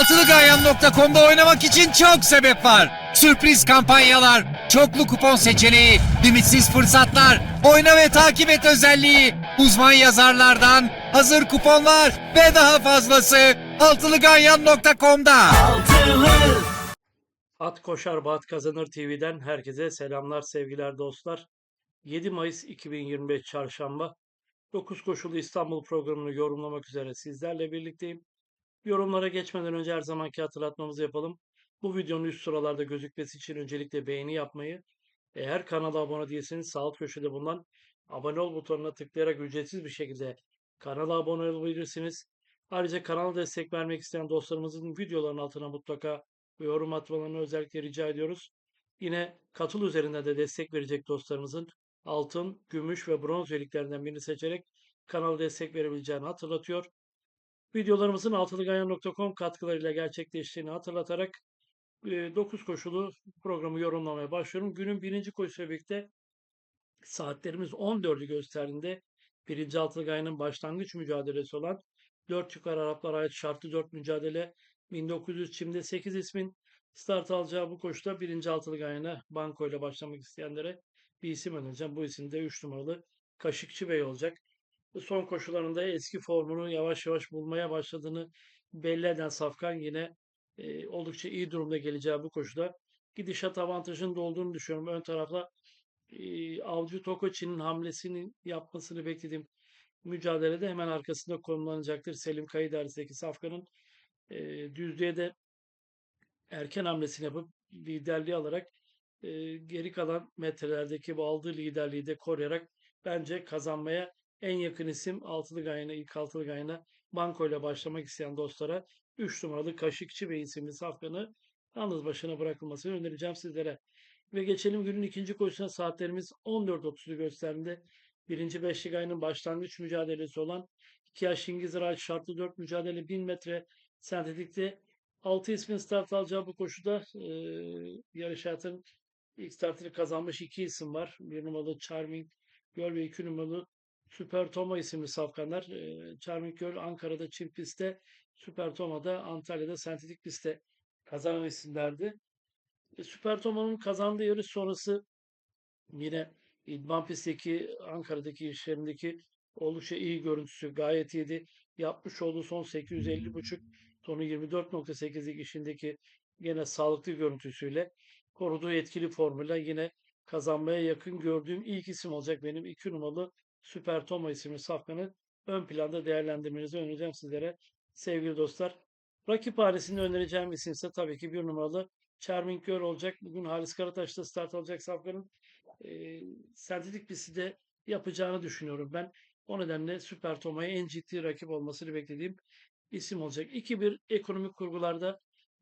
Altılıgayan.com'da oynamak için çok sebep var. Sürpriz kampanyalar, çoklu kupon seçeneği, limitsiz fırsatlar, oyna ve takip et özelliği, uzman yazarlardan hazır kuponlar ve daha fazlası Altılıgayan.com'da. At Koşar Bat Kazanır TV'den herkese selamlar sevgiler dostlar. 7 Mayıs 2025 Çarşamba 9 koşulu İstanbul programını yorumlamak üzere sizlerle birlikteyim. Yorumlara geçmeden önce her zamanki hatırlatmamızı yapalım. Bu videonun üst sıralarda gözükmesi için öncelikle beğeni yapmayı, eğer kanala abone değilseniz sağ alt köşede bulunan abone ol butonuna tıklayarak ücretsiz bir şekilde kanala abone olabilirsiniz. Ayrıca kanala destek vermek isteyen dostlarımızın videoların altına mutlaka yorum atmalarını özellikle rica ediyoruz. Yine katıl üzerinden de destek verecek dostlarımızın altın, gümüş ve bronz üyeliklerinden birini seçerek kanala destek verebileceğini hatırlatıyor. Videolarımızın altılıgayan.com katkılarıyla gerçekleştiğini hatırlatarak 9 koşulu programı yorumlamaya başlıyorum. Günün birinci koşusuyla birlikte saatlerimiz 14'ü gösterdiğinde birinci Altılıgayan'ın başlangıç mücadelesi olan 4 yukarı Araplara ait şartlı 4 mücadele 1900 çimde 8 ismin start alacağı bu koşuda birinci altılı gayene banko ile başlamak isteyenlere bir isim önereceğim. Bu isim de 3 numaralı Kaşıkçı Bey olacak. Son koşularında eski formunu yavaş yavaş bulmaya başladığını belli eden Safkan yine e, oldukça iyi durumda geleceği bu koşuda gidişat avantajının da olduğunu düşünüyorum. Ön tarafta e, Avcı Tokoçi'nin hamlesini yapmasını beklediğim mücadelede hemen arkasında konumlanacaktır. Selim Kayıder'deki Safkan'ın e, düzlüğe de erken hamlesini yapıp liderliği alarak e, geri kalan metrelerdeki bu aldığı liderliği de koruyarak bence kazanmaya en yakın isim altılı gayına, ilk altılı gayına banko ile başlamak isteyen dostlara 3 numaralı Kaşıkçı Bey isimli safkanı yalnız başına bırakılmasını önereceğim sizlere. Ve geçelim günün ikinci koşusuna saatlerimiz 14.30'u gösterdiğinde birinci beşli gayının başlangıç mücadelesi olan 2 yaş İngiliz Raç şartlı 4 mücadele 1000 metre sentetikte 6 ismin start alacağı bu koşuda e, yarış hayatının ilk startını kazanmış iki isim var. Bir numaralı Charming Göl ve iki numaralı Süper Toma isimli safkanlar. E, Charming Ankara'da çim pistte, Süper Toma'da Antalya'da sentetik pistte kazanan isimlerdi. E, Süper Toma'nın kazandığı yarış sonrası yine İdman pistteki Ankara'daki işlerindeki oldukça iyi görüntüsü gayet iyiydi. Yapmış olduğu son 850.5 sonu 24.8'lik işindeki yine sağlıklı görüntüsüyle koruduğu etkili formüle yine kazanmaya yakın gördüğüm ilk isim olacak benim 2 numaralı Süper Toma isimli safkanı ön planda değerlendirmenizi önereceğim sizlere sevgili dostlar. Rakip hanesinde önereceğim isim ise tabii ki bir numaralı Charming Girl olacak. Bugün Halis Karataş'ta start alacak safkanın e, sentetik pisti de yapacağını düşünüyorum ben. O nedenle Süper Toma'ya en ciddi rakip olmasını beklediğim isim olacak. 2-1 ekonomik kurgularda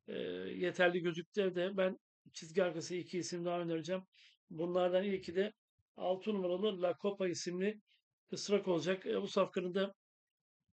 e, yeterli gözüktü de ben çizgi arkası iki isim daha önereceğim. Bunlardan ilki de 6 numaralı La Copa isimli ısrak olacak. E, bu safkanın da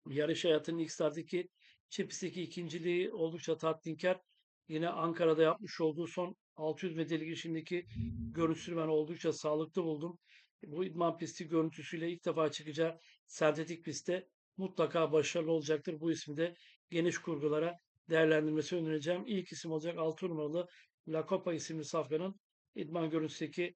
yarış hayatının ilk starttaki Çepisteki ikinciliği oldukça tatminkar. Yine Ankara'da yapmış olduğu son 600 metrelik işindeki görüntüsünü ben oldukça sağlıklı buldum. Bu idman pisti görüntüsüyle ilk defa çıkacağı sentetik pistte mutlaka başarılı olacaktır. Bu ismi de geniş kurgulara değerlendirmesi önereceğim. İlk isim olacak 6 numaralı La Copa isimli safkanın idman görüntüsündeki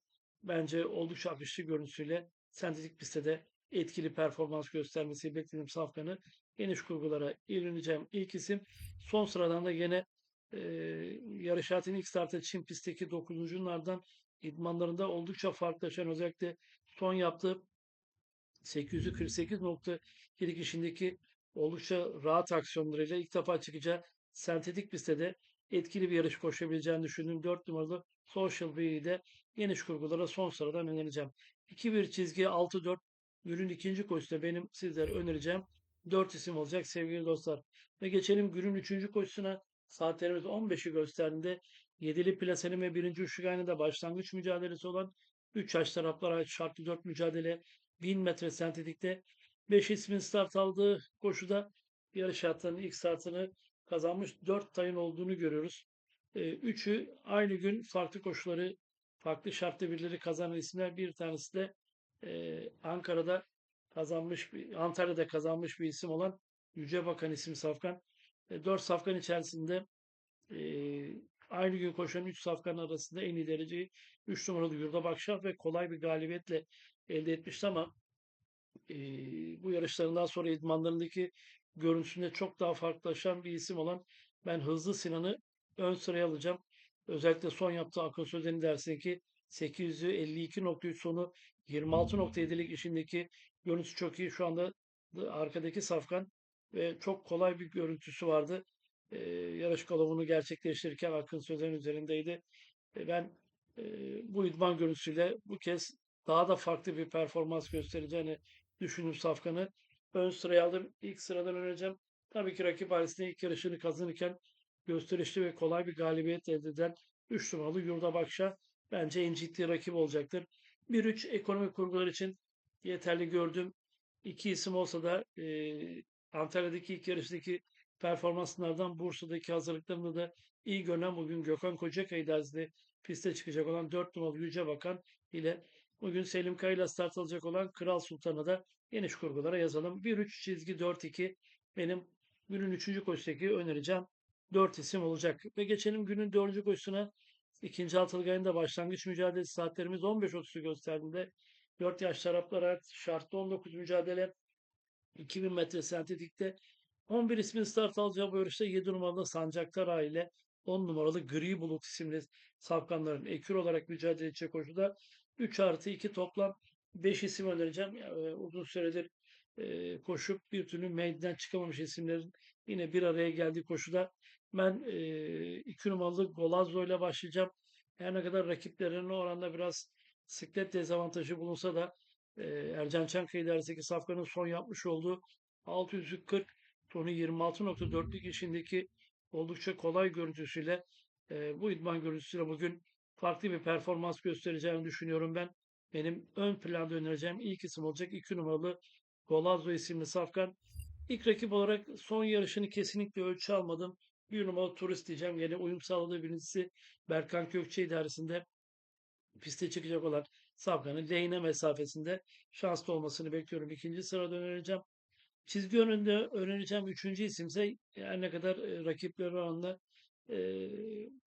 bence oldukça akışlı görüntüsüyle sentetik pistte de etkili performans göstermesi beklediğim safkanı geniş kurgulara ilerleyeceğim. İlk isim son sıradan da yine e, yarış hayatının ilk startı Çin pistteki 9. ardından idmanlarında oldukça farklılaşan özellikle son yaptığı 848.7 kişindeki oldukça rahat aksiyonlarıyla ilk defa çıkacağı sentetik pistte de etkili bir yarış koşabileceğini düşündüğüm 4 numaralı Social B'yi de geniş kurgulara son sıradan önereceğim. 2-1 çizgi 6-4 günün ikinci koşusunda benim sizlere önereceğim 4 isim olacak sevgili dostlar. Ve geçelim günün üçüncü koşusuna. Saatlerimiz 15'i gösterdiğinde 7'li plasenin ve 1. üçlük aynada başlangıç mücadelesi olan 3 yaş taraflara ait şartlı 4 mücadele 1000 metre sentetikte 5 ismin start aldığı koşuda yarış hayatlarının ilk startını kazanmış 4 tayın olduğunu görüyoruz. Ee, üçü aynı gün farklı koşuları, farklı şartlı birileri kazanan isimler. Bir tanesi de e, Ankara'da kazanmış, bir, Antalya'da kazanmış bir isim olan Yüce Bakan isim Safkan. 4 safkan içerisinde e, aynı gün koşan 3 safkan arasında en iyi dereceyi 3 numaralı Yurda Bakşah ve kolay bir galibiyetle elde etmişti ama e, bu yarışlarından sonra idmanlarındaki görüntüsünde çok daha farklılaşan bir isim olan ben Hızlı Sinan'ı ön sıraya alacağım. Özellikle son yaptığı akıl sözlerini dersindeki 852.3 sonu 26.7'lik işindeki görüntüsü çok iyi. Şu anda da arkadaki safkan ve çok kolay bir görüntüsü vardı. Ee, yarış kalıbını gerçekleştirirken Akın Sözen üzerindeydi. E, ben e, bu idman görüntüsüyle bu kez daha da farklı bir performans göstereceğini düşündüm Safkan'ı. Ön sıraya aldım. İlk sıradan önereceğim. Tabii ki rakip ailesinde ilk yarışını kazanırken gösterişli ve kolay bir galibiyet elde eden 3 numaralı Yurda Bakşa bence en ciddi rakip olacaktır. 1-3 ekonomik kurgular için yeterli gördüğüm iki isim olsa da e, Antalya'daki ilk yarıştaki performanslardan Bursa'daki hazırlıklarında da iyi görünen bugün Gökhan Kocakay dersinde piste çıkacak olan 4 numaralı Yüce Bakan ile bugün Selim Kaya'yla start alacak olan Kral Sultan'a da geniş kurgulara yazalım. 1-3 çizgi 4-2 benim günün 3. koşudaki önereceğim 4 isim olacak. Ve geçelim günün 4. koşusuna. İkinci altılı ayında başlangıç mücadelesi saatlerimiz 15.30'u gösterdiğinde 4 yaş taraflara şartlı 19 mücadele 2000 metre sentetikte 11 ismin start alacağı bu yarışta 7 numaralı Sancaktar aile 10 numaralı Gri Bulut isimli safkanların ekür olarak mücadele edecek koşuda 3 artı 2 toplam 5 isim önereceğim. Yani, e, uzun süredir e, koşup bir türlü meydana çıkamamış isimlerin yine bir araya geldiği koşuda ben e, 2 numaralı Golazzo ile başlayacağım. Her ne kadar rakiplerinin oranda biraz siklet dezavantajı bulunsa da e, Ercan Çankaya idaresindeki safkanın son yapmış olduğu 640 tonu 26.4'lük işindeki oldukça kolay görüntüsüyle e, bu idman görüntüsüyle bugün farklı bir performans göstereceğini düşünüyorum ben. Benim ön planda önereceğim ilk isim olacak 2 numaralı Golazzo isimli safkan. İlk rakip olarak son yarışını kesinlikle ölçü almadım. Bir numaralı turist diyeceğim. Yine uyum sağladığı birincisi Berkan Kökçe idaresinde piste çıkacak olan Safkan'ın lehine mesafesinde şanslı olmasını bekliyorum. İkinci sırada önereceğim. Çizgi önünde önereceğim üçüncü isimse her ne kadar e, rakipleri oranla e,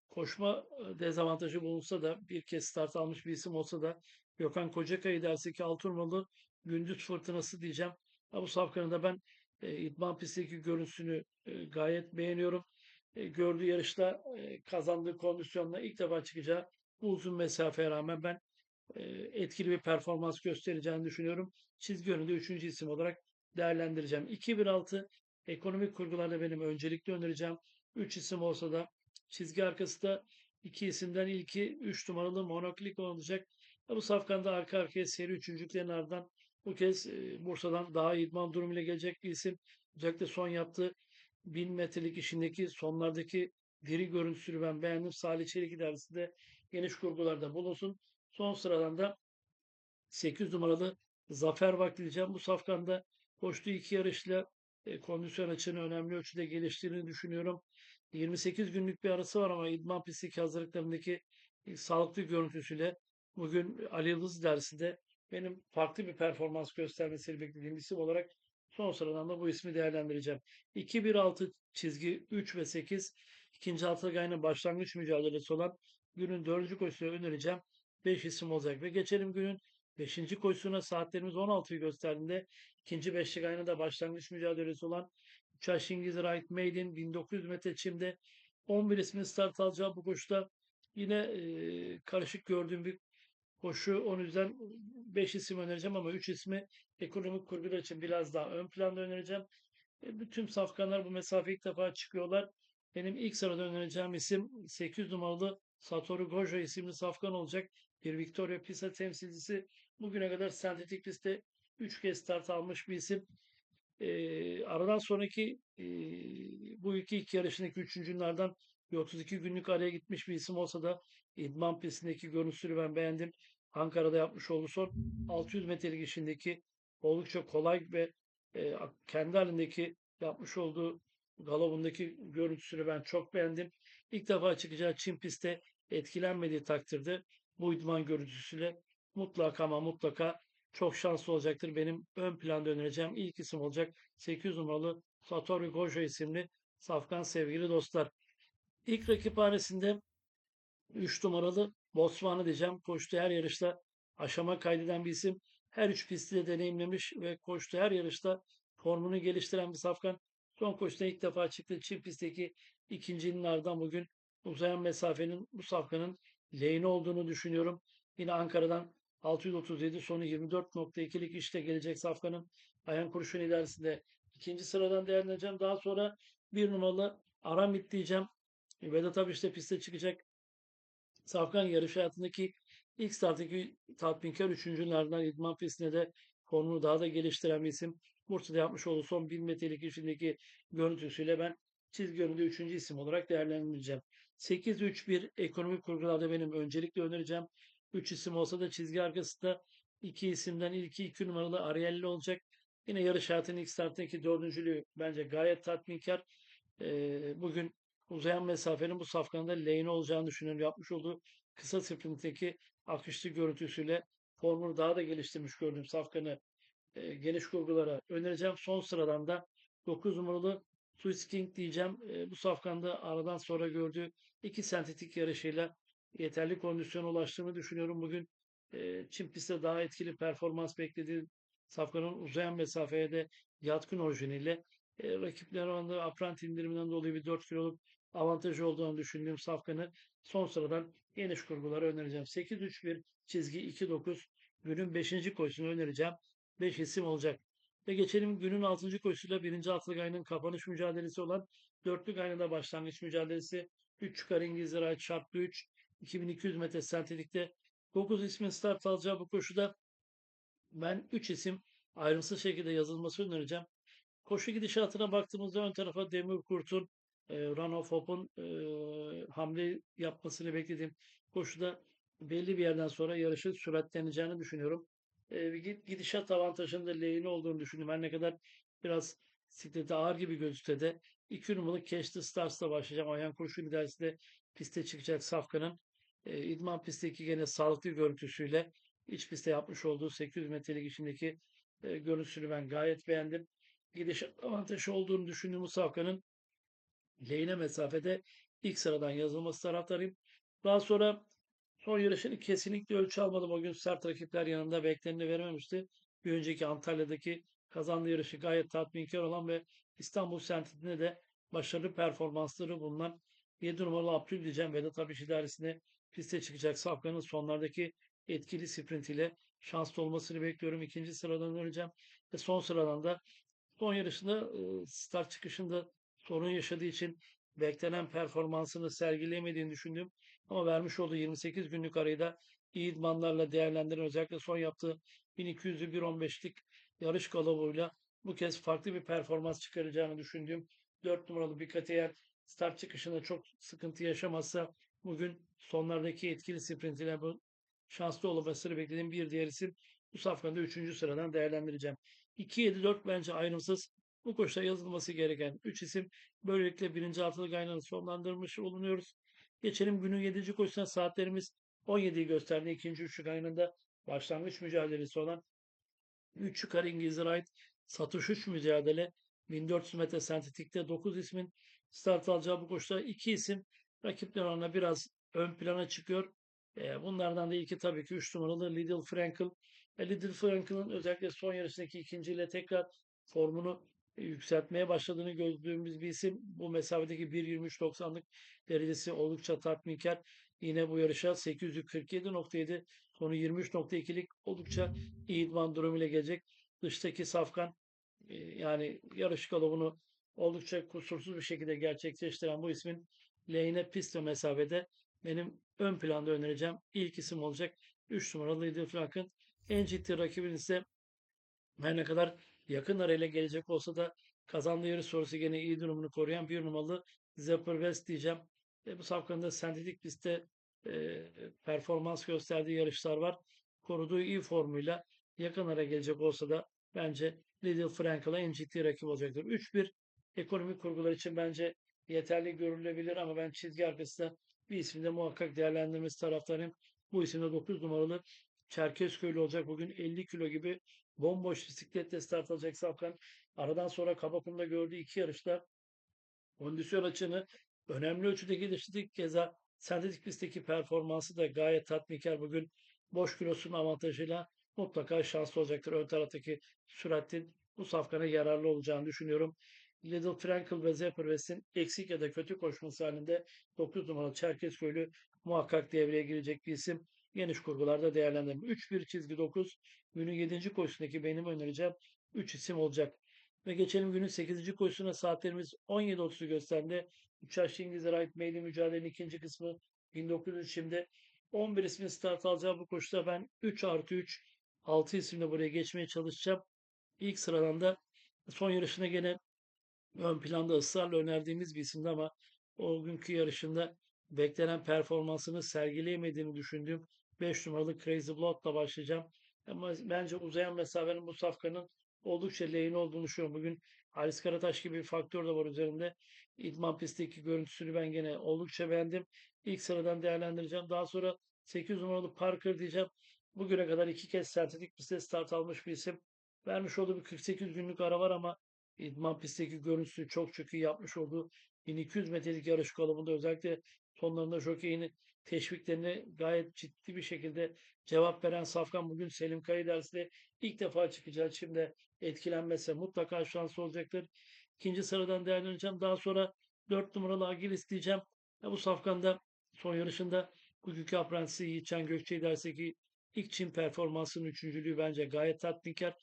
koşma e, dezavantajı bulunsa da bir kez start almış bir isim olsa da Gökhan Kocakay dersi ki Alturmalı gündüz fırtınası diyeceğim. Ha, bu safkanın da ben e, idman pistteki görüntüsünü e, gayet beğeniyorum. E, gördüğü yarışta e, kazandığı kondisyonla ilk defa çıkacağı bu uzun mesafeye rağmen ben e, etkili bir performans göstereceğini düşünüyorum. Çizgi önünde üçüncü isim olarak değerlendireceğim. 2-1-6 ekonomik kurgularda benim öncelikli önereceğim. 3 isim olsa da çizgi arkası da iki isimden ilki 3 numaralı monoklik olacak. Bu safkanda arka arkaya seri üçüncülüklerin ardından bu kez Bursa'dan daha idman durumuyla gelecek bir isim. Özellikle son yaptığı 1000 metrelik işindeki sonlardaki diri görüntüsünü ben beğendim. Salih Çelik idaresinde geniş kurgularda bulunsun. Son sıradan da 8 numaralı Zafer Vakti diyeceğim. Bu safkanda koştuğu iki yarışla e, kondisyon açığını önemli ölçüde geliştirdiğini düşünüyorum. 28 günlük bir arası var ama idman pistteki hazırlıklarındaki e, sağlıklı görüntüsüyle bugün Ali Yıldız dersinde benim farklı bir performans göstermesini beklediğim isim olarak son sıradan da bu ismi değerlendireceğim. 2-1-6 çizgi 3 ve 8 ikinci haftalık aynı başlangıç mücadelesi olan günün dördüncü koşusuna önereceğim. 5 isim olacak ve geçelim günün 5. koşusuna saatlerimiz 16'yı gösterdiğinde ikinci beşlik aynı da başlangıç mücadelesi olan Uçaş İngiliz Right Maiden 1900 metre çimde 11 ismin start alacağı bu koşuda yine e, karışık gördüğüm bir koşu. O yüzden 5 isim önereceğim ama 3 ismi ekonomik kurgular için biraz daha ön planda önereceğim. E, bütün safkanlar bu mesafe ilk defa çıkıyorlar. Benim ilk sırada önereceğim isim 8 numaralı Satoru Gojo isimli safkan olacak. Bir Victoria Pisa temsilcisi. Bugüne kadar sentetik pistte 3 kez start almış bir isim. E, aradan sonraki e, bu iki ilk yarışındaki üçüncülerden bir 32 günlük araya gitmiş bir isim olsa da idman pistindeki görüntüsünü ben beğendim. Ankara'da yapmış olduğu son 600 metrelik işindeki oldukça kolay ve e, kendi halindeki yapmış olduğu galobundaki görüntüsünü ben çok beğendim. İlk defa çıkacağı Çin pistte etkilenmediği takdirde bu idman görüntüsüyle mutlaka ama mutlaka çok şanslı olacaktır. Benim ön planda önereceğim ilk isim olacak 800 numaralı Satoru Gojo isimli Safkan sevgili dostlar. İlk rakiphanesinde 3 numaralı Botswana diyeceğim. Koştu her yarışta aşama kaydeden bir isim. Her üç pisti de deneyimlemiş ve koştu her yarışta formunu geliştiren bir safkan. Son koşuda ilk defa çıktı. Çift pistteki ikincinin ardından bugün uzayan mesafenin bu safkanın lehine olduğunu düşünüyorum. Yine Ankara'dan 637 sonu 24.2'lik işte gelecek safkanın ayan kurşun ilerisinde ikinci sıradan değerlendireceğim. Daha sonra bir numaralı Aramit diyeceğim. Vedat abi işte piste çıkacak. Safkan yarış hayatındaki ilk starttaki tatminkar üçüncülerden idman pistine de formunu daha da geliştiren bir isim. Bursa'da yapmış olduğu son 1000 metrelik içindeki görüntüsüyle ben çizgi yönünde üçüncü isim olarak değerlendireceğim. 8-3-1 ekonomik kurgularda benim öncelikle önereceğim. 3 isim olsa da çizgi arkasında iki isimden ilki 2 numaralı Arielli olacak. Yine yarış hayatının ilk starttaki dördüncülüğü bence gayet tatminkar. Ee, bugün uzayan mesafenin bu safkanında lehine olacağını düşünüyorum. Yapmış olduğu kısa sprintteki akışlı görüntüsüyle formunu daha da geliştirmiş gördüğüm safkanı e, geniş kurgulara önereceğim. Son sıradan da 9 numaralı Swiss King diyeceğim. E, bu safkanda aradan sonra gördüğü iki sentetik yarışıyla yeterli kondisyona ulaştığını düşünüyorum. Bugün e, Çin pistte daha etkili performans beklediği safkanın uzayan mesafeye de yatkın orijiniyle e, rakipler anda apprent indiriminden dolayı bir 4 kiloluk avantajı olduğunu düşündüğüm safkanı son sıradan geniş kurgulara önereceğim. 8-3-1 çizgi 2-9 günün 5. koşusunu önereceğim. 5 isim olacak. Ve geçelim günün 6. koşusuyla 1. atlık ayının kapanış mücadelesi olan 4'lük ayında başlangıç mücadelesi 3 çıkar İngilizler ay çarpı 3 2200 metre sentetikte 9 ismin start alacağı bu koşuda ben 3 isim ayrımsız şekilde yazılması önereceğim. Koşu gidişatına baktığımızda ön tarafa Demir Kurt'un e, Run of Hope'un e, hamle yapmasını beklediğim koşuda belli bir yerden sonra yarışı süratleneceğini düşünüyorum. E, gidişat avantajında lehine olduğunu düşünüyorum. Her ne kadar biraz siklete ağır gibi gözükse de 2 numaralı Catch the Stars'la başlayacağım. Ayhan Kurşun ilerisinde piste çıkacak Safkan'ın e, idman pistteki gene sağlıklı görüntüsüyle iç pistte yapmış olduğu 800 metrelik içindeki e, görüntüsünü ben gayet beğendim. Gidişat avantajı olduğunu düşündüğüm Safkan'ın lehine mesafede ilk sıradan yazılması taraftarıyım. Daha sonra son yarışını kesinlikle ölçü almadım. O gün sert rakipler yanında bekleneni verememişti. Bir önceki Antalya'daki kazandığı yarışı gayet tatminkar olan ve İstanbul Sentiti'nde de başarılı performansları bulunan 7 numaralı Abdül diyeceğim. Vedat Abiş idaresine piste çıkacak Safkan'ın sonlardaki etkili sprint ile şanslı olmasını bekliyorum. İkinci sıradan öleceğim. Ve son sıradan da son yarışında start çıkışında sorun yaşadığı için beklenen performansını sergileyemediğini düşündüm. Ama vermiş olduğu 28 günlük arayı da iyi idmanlarla değerlendiren özellikle son yaptığı 1200'lü 1.15'lik yarış kalabalığıyla bu kez farklı bir performans çıkaracağını düşündüğüm 4 numaralı bir eğer start çıkışında çok sıkıntı yaşamazsa bugün sonlardaki etkili sprint ile bu şanslı olmasını beklediğim bir diğer isim bu safkanda 3. sıradan değerlendireceğim. 2-7-4 bence ayrımsız bu koşuda yazılması gereken 3 isim böylelikle birinci haftalık aynanı sonlandırmış bulunuyoruz. Geçelim günün 7. koşusuna saatlerimiz 17'yi gösterdi. İkinci üçlük aynında başlangıç mücadelesi olan 3 yukarı İngilizlere ait satış 3 mücadele 1400 metre sentetikte 9 ismin start alacağı bu koşuda 2 isim rakipler ona biraz ön plana çıkıyor. E, bunlardan da ilki tabii ki 3 numaralı Lidl Frankel. Lidl Frankel'ın özellikle son yarışındaki ikinciyle tekrar formunu yükseltmeye başladığını gördüğümüz bir isim. Bu mesafedeki 1.23.90'lık derecesi oldukça tatminkar. Yine bu yarışa 847.7 sonu 23.2'lik oldukça iyi idman durumuyla gelecek. Dıştaki Safkan e, yani yarış galobunu oldukça kusursuz bir şekilde gerçekleştiren bu ismin lehine pist mesafede benim ön planda önereceğim ilk isim olacak. 3 numaralı Lidl Frank'ın en ciddi rakibin ise her ne kadar yakın arayla gelecek olsa da kazandığı yarış sonrası gene iyi durumunu koruyan bir numaralı Zephyr West diyeceğim. E, bu safkanında sentetik pistte e, performans gösterdiği yarışlar var. Koruduğu iyi formuyla yakın araya gelecek olsa da bence Lidl Frankel'a en ciddi rakip olacaktır. 3-1 ekonomik kurgular için bence yeterli görülebilir ama ben çizgi arkasında bir isminde muhakkak değerlendirmesi taraftarıyım. Bu isimde 9 numaralı Çerkezköylü olacak. Bugün 50 kilo gibi bomboş bisikletle start alacak Safkan. Aradan sonra Kabakum'da gördüğü iki yarışta kondisyon açığını önemli ölçüde geliştirdik. Keza sentetik pistteki performansı da gayet tatminkar bugün boş kilosunun avantajıyla mutlaka şanslı olacaktır. Ön taraftaki süratin bu safkana yararlı olacağını düşünüyorum. Little Frankel ve Zephyrwest'in eksik ya da kötü koşması halinde 9 numaralı Çerkezköylü muhakkak devreye girecek bir isim. Geniş kurgularda değerlendirelim. 3-1 çizgi 9 günün 7. koşusundaki benim önereceğim 3 isim olacak. Ve geçelim günün 8. koşusuna saatlerimiz 17.30'u gösterdi. 3 yaşlı İngilizlere ait meydan mücadelenin ikinci kısmı 1900 şimdi 11 ismin start alacağı bu koşuda ben 3 artı 3 6 isimle buraya geçmeye çalışacağım. İlk sıradan da son yarışına gene ön planda ısrarla önerdiğimiz bir isimdi ama o günkü yarışında beklenen performansını sergileyemediğini düşündüğüm 5 numaralı Crazy Blood'la başlayacağım. Ama bence uzayan mesafenin bu safkanın oldukça lehine olduğunu düşünüyorum. Bugün Halis Karataş gibi bir faktör de var üzerinde. İdman pistteki görüntüsünü ben gene oldukça beğendim. İlk sıradan değerlendireceğim. Daha sonra 8 numaralı Parker diyeceğim. Bugüne kadar iki kez sentetik pistte start almış bir isim. Vermiş olduğu bir 48 günlük ara var ama idman pistteki görüntüsü çok çok iyi yapmış olduğu 1200 metrelik yarış kalıbında özellikle sonlarında jokeyini teşviklerine gayet ciddi bir şekilde cevap veren Safkan bugün Selim Kayı dersinde ilk defa çıkacak. Şimdi etkilenmese mutlaka şansı olacaktır. İkinci sıradan değerlendireceğim. Daha sonra 4 numaralı Agil isteyeceğim. Ya bu Safkan'da son yarışında bugünkü aprensisi Yiğitcan Gökçe dersteki ilk Çin performansının üçüncülüğü bence gayet tatminkar.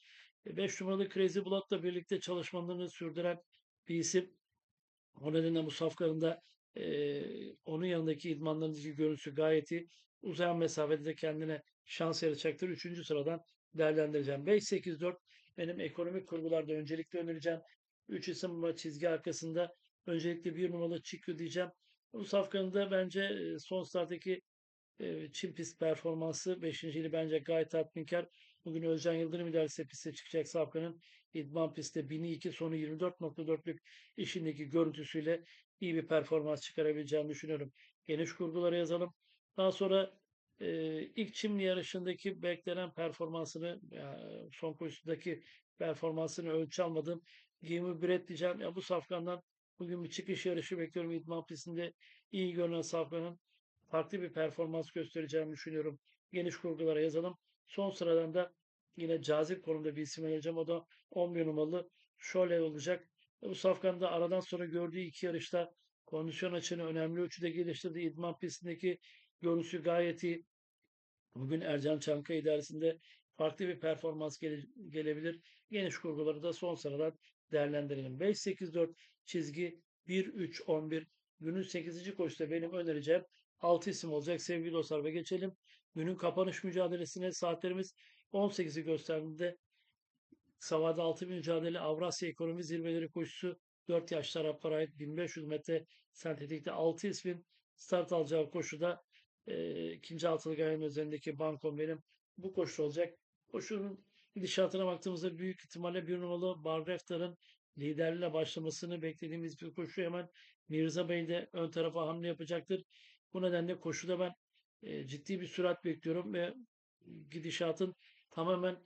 5 numaralı Crazy Blood'la birlikte çalışmalarını sürdüren bir isim. O nedenle bu safkanında eee, onun yanındaki idmanlarındaki görüntüsü gayet iyi. Uzayan mesafede de kendine şans yaratacaktır. Üçüncü sıradan değerlendireceğim. 5-8-4 benim ekonomik kurgularda öncelikle önereceğim. 3 isim var çizgi arkasında. Öncelikle bir numaralı Çikü diyeceğim. Bu safkanın da bence e, son starttaki e, Çin pist performansı 5. ili bence gayet tatminkar. Bugün Özcan Yıldırım ilerisi piste çıkacak Safkan'ın idman pistte 1002 sonu 24.4'lük işindeki görüntüsüyle iyi bir performans çıkarabileceğini düşünüyorum. Geniş kurgulara yazalım. Daha sonra e, ilk Çimli yarışındaki beklenen performansını yani son koşusundaki performansını ölçü almadım. Giyimi Brett diyeceğim. Ya bu Safkan'dan bugün bir çıkış yarışı bekliyorum. İdman pistinde iyi görünen Safkan'ın farklı bir performans göstereceğini düşünüyorum. Geniş kurgulara yazalım. Son sıradan da yine cazip konumda bir isim vereceğim. O da 11 numaralı Şole olacak. Bu Safkan'da aradan sonra gördüğü iki yarışta kondisyon açığını önemli ölçüde geliştirdi. İdman pistindeki görüntüsü gayet iyi. Bugün Ercan Çankaya idaresinde farklı bir performans gele- gelebilir. Geniş kurguları da son sıradan değerlendirelim. 5-8-4 çizgi 1-3-11 günün 8. koşuda benim önereceğim 6 isim olacak sevgili dostlar ve geçelim. Günün kapanış mücadelesine saatlerimiz 18'i gösterdiğinde Savada 6 mücadele Avrasya Ekonomi Zirveleri koşusu 4 yaş Araplara ait 1500 metre sentetikte 6 ismin start alacağı koşuda e, ikinci altılık ayağının üzerindeki bankom benim bu koşu olacak. Koşunun gidişatına baktığımızda büyük ihtimalle bir numaralı Bargreftar'ın liderliğe başlamasını beklediğimiz bir koşu hemen Mirza Bey de ön tarafa hamle yapacaktır. Bu nedenle koşuda ben e, ciddi bir sürat bekliyorum ve gidişatın tamamen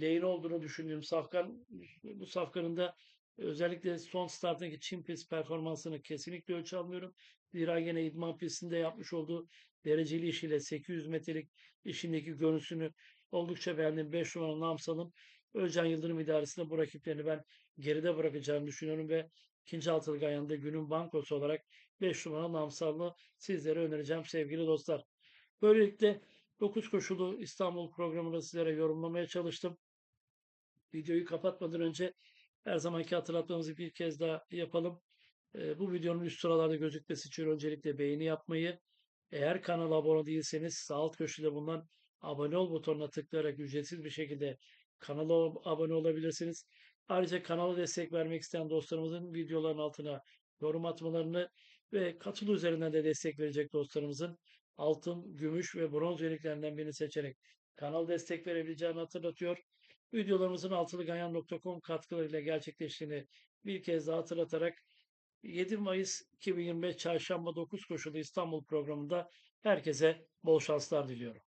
lehine olduğunu düşündüğüm Safkan bu Safkan'ın da özellikle son starttaki Çin pist performansını kesinlikle ölçü almıyorum. Zira yine idman pistinde yapmış olduğu dereceli işiyle 800 metrelik işindeki görüntüsünü oldukça beğendim. 5 numaralı Namsal'ın Özcan Yıldırım idaresinde bu rakiplerini ben geride bırakacağını düşünüyorum ve ikinci altılık ayağında günün bankosu olarak 5 numaralı Namsal'ı sizlere önereceğim sevgili dostlar. Böylelikle 9 koşulu İstanbul programını sizlere yorumlamaya çalıştım. Videoyu kapatmadan önce her zamanki hatırlatmamızı bir kez daha yapalım. Ee, bu videonun üst sıralarda gözükmesi için öncelikle beğeni yapmayı, eğer kanala abone değilseniz sağ alt köşede bulunan abone ol butonuna tıklayarak ücretsiz bir şekilde kanala abone olabilirsiniz. Ayrıca kanala destek vermek isteyen dostlarımızın videoların altına yorum atmalarını ve katıl üzerinden de destek verecek dostlarımızın altın, gümüş ve bronz üyeliklerinden birini seçerek kanal destek verebileceğini hatırlatıyor. Videolarımızın altılıganyan.com katkılarıyla gerçekleştiğini bir kez daha hatırlatarak 7 Mayıs 2025 Çarşamba 9 koşulu İstanbul programında herkese bol şanslar diliyorum.